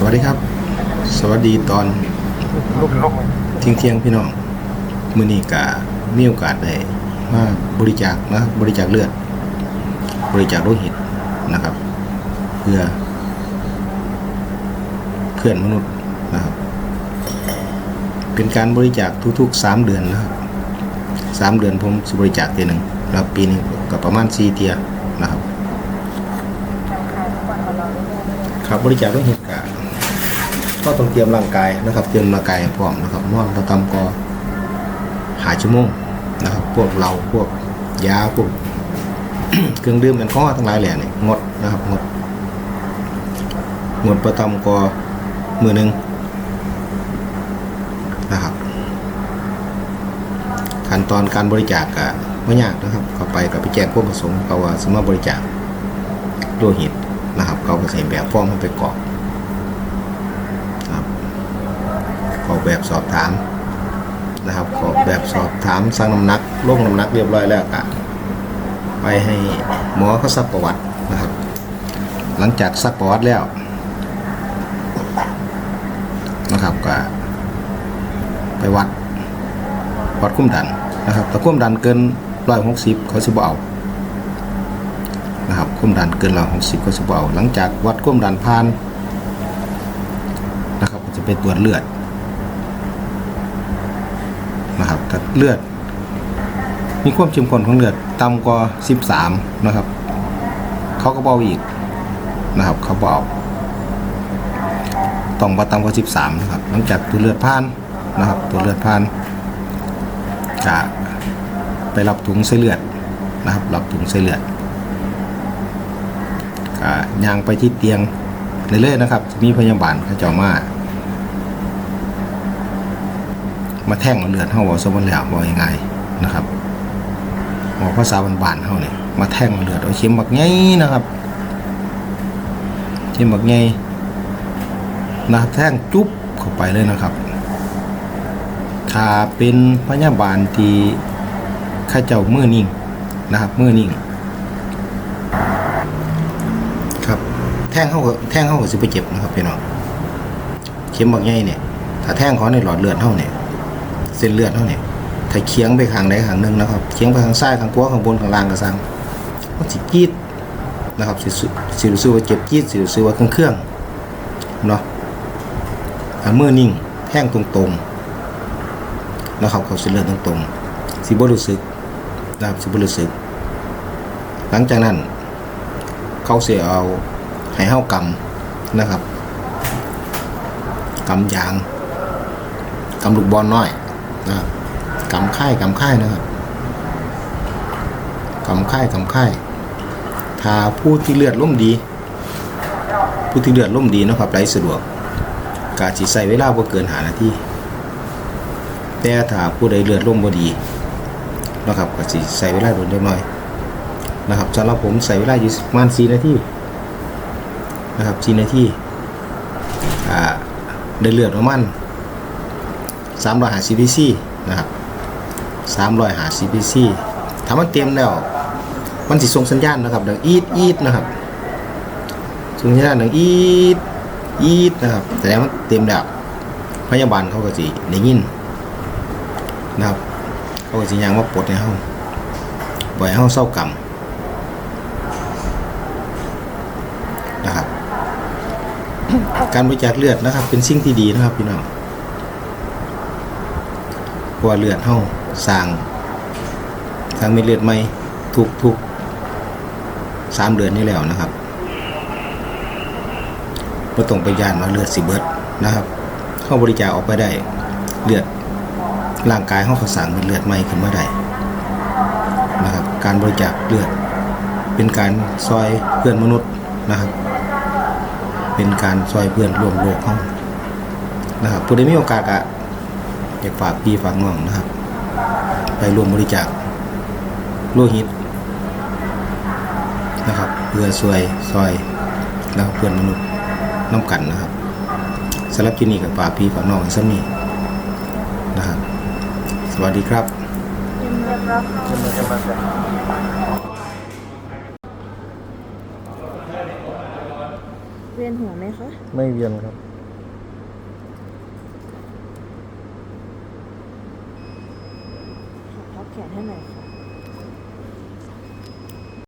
สวัสดีครับ สวัสดีตอนลุกลุกเที่ยงเที่ยงพี่น้องมือนีกะมีโอกาสได้มาบริจาคนะครับบริจาคเลือด บริจาคโลหิตนะครับ เพื่อเพื่อนมนุษย์นะครับ เป็นการบริจาคทุกๆ3เดือนนะครับ3เดือนผมบริจาคเทียหนึ่งแล้วปีหนึงก็ประมาณ4เทียนะครับ ครับบริจาคโลหิตกะ ก็ต้องเตรียมร่างกายนะครับ เตรียมร่างกายพร้อมนะครับนอนประตำก็หาชั่วโมงนะครับ พวกเราพวกยาพวกเครื่องดื่มแอลกอฮอล์ทั้งหลายแหล่นี่งดนะครับงดงดประตำก็มือหนึ่งนะครับขั้นตอนการบริจาคกะไม่ยากนะครับเข้าไปกับไปแจ้งความประสงค์เขาว่าสามารถบริจาคโลหิตนะครับเขาก็ใส่แบบฟอร์มให้ไปกรอกนะครับ กรอกแบบสอบถามนะครับกรอกแบบสอบถามสั่งน้ำหนักลงน้ำหนักเรียบร้อยแล้วก็ไปให้หมอเขาซักประวัตินะครับ หลังจากซักประวัติแล้วนะครับก็ไปวัดวัดคุ้มดันนะครับถ้าคุ้มดันเกินร้อยหกสิบเขาสิบเอานะครับคุ้มดันเกินร้อยหกสิบเขาสิบเอาหลังจากวัดคุ้มดันผ่านนะครับจะไปตรวจเลือด นะครับถ้าเลือด มีความเข้มข้นของเลือดต่ำกว่า13 นะครับ เขาก็เบาอีกนะครับ เขาเบอาต้องบ่ต่ำกว่า13 นะครับ หลังจากตรวเลือดผ่านนะครับตรวเลือดผ่านจะไปรับถุงใส่เลือดนะครับ รับถุงใส่เลือดก็ยางไปที่เตียงเรื่อยๆนะครับ มีพยาบาลเขาเจ้ามา มาแท่งเอาเลือดเฮาบ่สมบูรณ์แล้วบ่ยังไงนะครับบอกภาษาบานๆเฮานี่มาแท่งเอาเลือดเอาเข็มบักใหญ่นะครับเข็มบักใหญ่นะครับแท่งจุ๊บเข้าไปเลยนะครับ ถ้าเป็นพยาบาลที่ข้าเจ้ามือนิ่งนะครับมือนิ่งครับแท่งเขาแท่งเขาก็สิไปเจ็บนะครับพี่น้องเข็มบักใหญ่เนี่ยถ้าแท่งเขาในหลอดเลือดเท่าเนี่ย เส้นเลือดเท่านี่ยถ้าเคียงไปข้างใดข้างหนึ่งนะครับเคียงไปข้างซ้ายข้างขวาข้างบนข้างล่างก็สั่งมันสิจีดนะครับสิรู้สิรู้สึกว่าเจ็บจีดสิรู้สึกว่าเครื่องเครื่องๆเนาะถ้ามือนิ่งแท่งตรงๆนะครับเขาเสิเลือดตรงๆสิบรู้สึกนะครับสิบรู้สึก หลังจากนั้น เขาเสียเอาให้เฮากำนะครับกำยางกำลูกบอลน้อย นะกำค่ายกำค่ายนะครับกำค่ายกำค่ายถ้าผู้ที่เลือดล่มดี ผู้ที่เลือดล่มดีนะครับไหลสะดวกกาสิใส่เวลาบ่เกินหานาทีแต่ถ้าผู้ใดเลือดลมบ่ดีนะครับก็สิใส่เวลาโดนเล็กน้อยนะครับสำหรับผมใส่เวลาอยู่ประมาณ4นาทีนะครับ4นาทีอ่าได้เลือดประมาณ 350 cc นะครับ350 cc ถ้ามันเต็มแล้ว มันสิส่งสัญญาณนะครับดังอีดอีดนะครับส่งสัญญาณดังอีดอีดนะครับแสดงว่าเต็มแล้วพยาบาลเขาก็สิได้ยินนะครับเขาก็สิยังว่าปลดในห้องปล่อยให้ห้องเศร้ากรรมนะครับการบริจาคเลือดนะครับ เป็นสิ่งที่ดีนะครับพี่น้อง เพราะว่าเลือดเฮาสร้างสร้างเม็ดเลือดใหม่ทุกทุกสามเดือนนี้แล้วนะครับก็ต้องไปยานมาเลือดสิเบิดนะครับเข้าบริจาคออกไปได้เลือดร่างกายเขาก็สั่งเป็นเลือดใหม่ขึ้นมาได้นะครับ การบริจาคเลือด เป็นการซอยเพื่อนมนุษย์นะครับ เป็นการซอยเพื่อนร่วมโลกเขานะครับผู้ใดมีโอกาสอะ อยากฝากพี่ฝากน้องนะครับ ไปร่วมบริจาคโลหิตนะครับเพื่อซอยซอยแล้วเพื่อนมนุษย์น้ำกันนะครับสำหรับที่นี่กับฝากพี่ฝากน้องไว้สักนี้นะครับ สวัสดีครับเวียนหัวไหมคะ ไม่เวียนครับ แขนให้หน่อยค่ะ